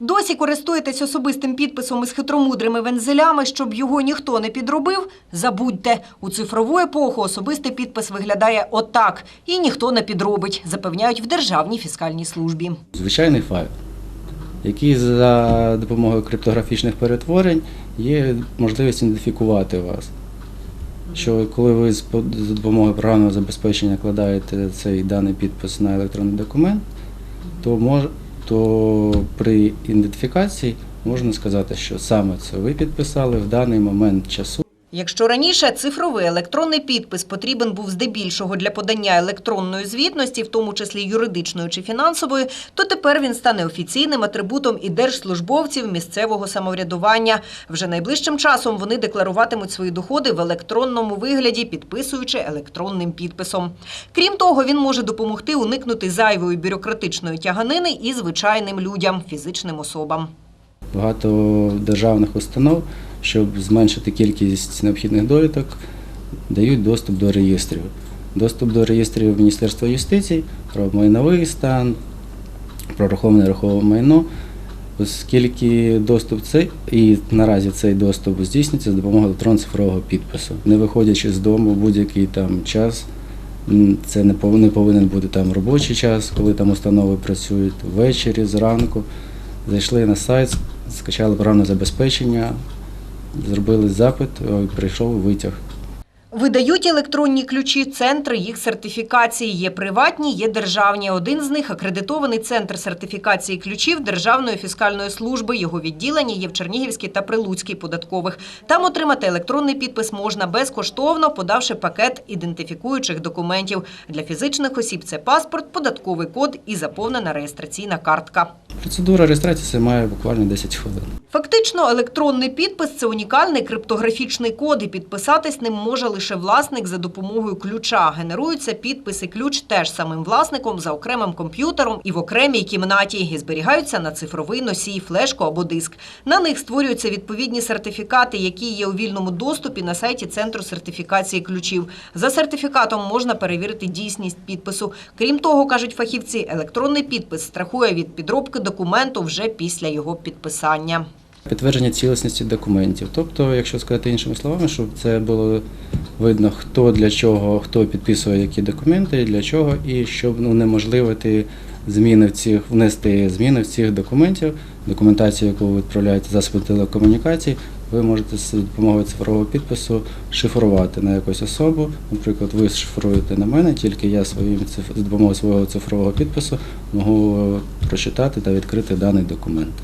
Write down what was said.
Досі користуєтесь особистим підписом із хитромудрими вензелями, щоб його ніхто не підробив? Забудьте, у цифрову епоху особистий підпис виглядає отак, і ніхто не підробить, запевняють в Державній фіскальній службі. звичайний файл, який за допомогою криптографічних перетворень є можливість ідентифікувати вас. Що коли ви за допомогою програмного забезпечення кладаєте цей даний підпис на електронний документ, то мож, то при ідентифікації можна сказати, що саме це ви підписали в даний момент часу. Якщо раніше цифровий електронний підпис потрібен був здебільшого для подання електронної звітності, в тому числі юридичної чи фінансової, то тепер він стане офіційним атрибутом і держслужбовців місцевого самоврядування. Вже найближчим часом вони декларуватимуть свої доходи в електронному вигляді, підписуючи електронним підписом. Крім того, він може допомогти уникнути зайвої бюрократичної тяганини і звичайним людям, фізичним особам. Багато державних установ, щоб зменшити кількість необхідних довідок, дають доступ до реєстрів. Доступ до реєстрів Міністерства юстиції про майновий стан, про раховане рахове майно, оскільки доступ цей і наразі цей доступ здійснюється з допомогою електронно цифрового підпису. Не виходячи з дому в будь-який там час, це не повинен бути там робочий час, коли там установи працюють ввечері, зранку. Зайшли на сайт, скачали програмне забезпечення, зробили запит, прийшов витяг. Видають електронні ключі центри їх сертифікації. Є приватні, є державні. Один з них акредитований центр сертифікації ключів Державної фіскальної служби. Його відділення є в Чернігівській та Прилуцькій податкових. Там отримати електронний підпис можна безкоштовно, подавши пакет ідентифікуючих документів. Для фізичних осіб це паспорт, податковий код і заповнена реєстраційна картка. Процедура реєстрації займає буквально 10 хвилин. Фактично, електронний підпис це унікальний криптографічний код, і підписатись ним може лише власник за допомогою ключа. Генеруються підпис і ключ теж самим власником за окремим комп'ютером і в окремій кімнаті, і зберігаються на цифровий носій, флешку або диск. На них створюються відповідні сертифікати, які є у вільному доступі на сайті Центру сертифікації ключів. За сертифікатом можна перевірити дійсність підпису. Крім того, кажуть фахівці, електронний підпис страхує від підробки документу вже після його підписання. Підтвердження цілісності документів. Тобто, якщо сказати іншими словами, щоб це було видно, хто для чого, хто підписує які документи, для чого, і щоб ну, зміни в цих, внести зміни в цих документів, документацію, яку ви відправляєте засоби телекомунікацій, ви можете з допомогою цифрового підпису шифрувати на якусь особу. Наприклад, ви шифруєте на мене, тільки я своїм з допомогою свого цифрового підпису можу прочитати та відкрити даний документ.